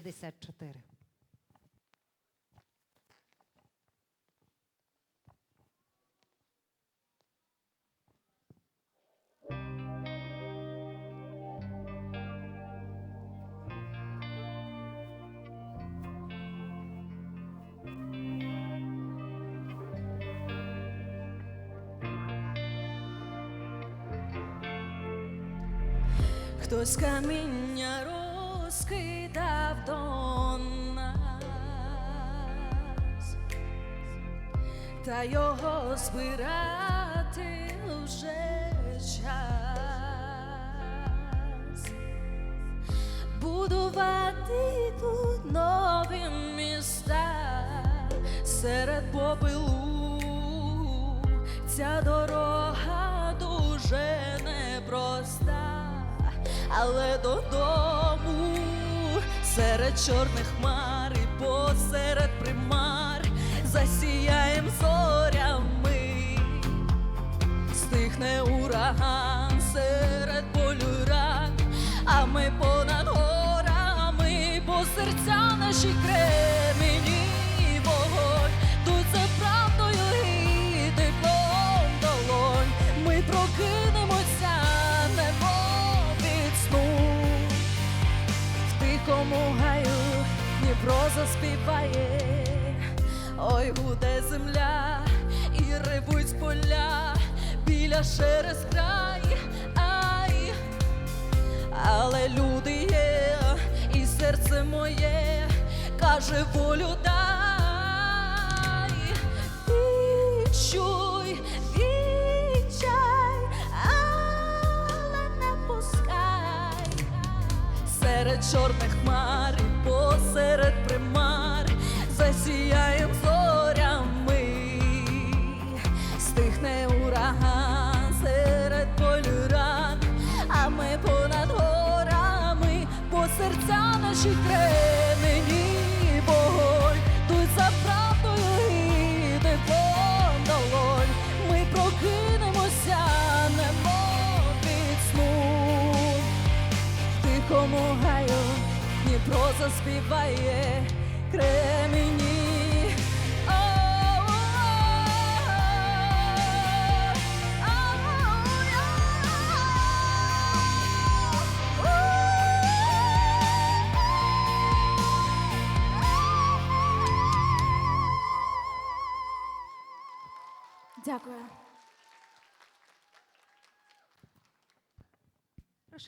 54. Хтось каміння розкидав до нас, та його збирати вже час. Будувати тут нові міста серед попелу. Ця дорога дуже непроста, але додому серед чорних хмар і посеред примар засіяєм зорями. Стихне ураган серед полю рак, а ми понад горами, бо серця наші кремені тихому гаю Дніпро заспіває, ой гуде земля і ревуть поля біля через край, ай, але люди є, і серце моє каже волю дай, серед чорних хмар і посеред примар засіяєм зорями, стихне ураган серед полю ран, а ми понад горами, по серця наші кремені заспіває кремені. Дякую.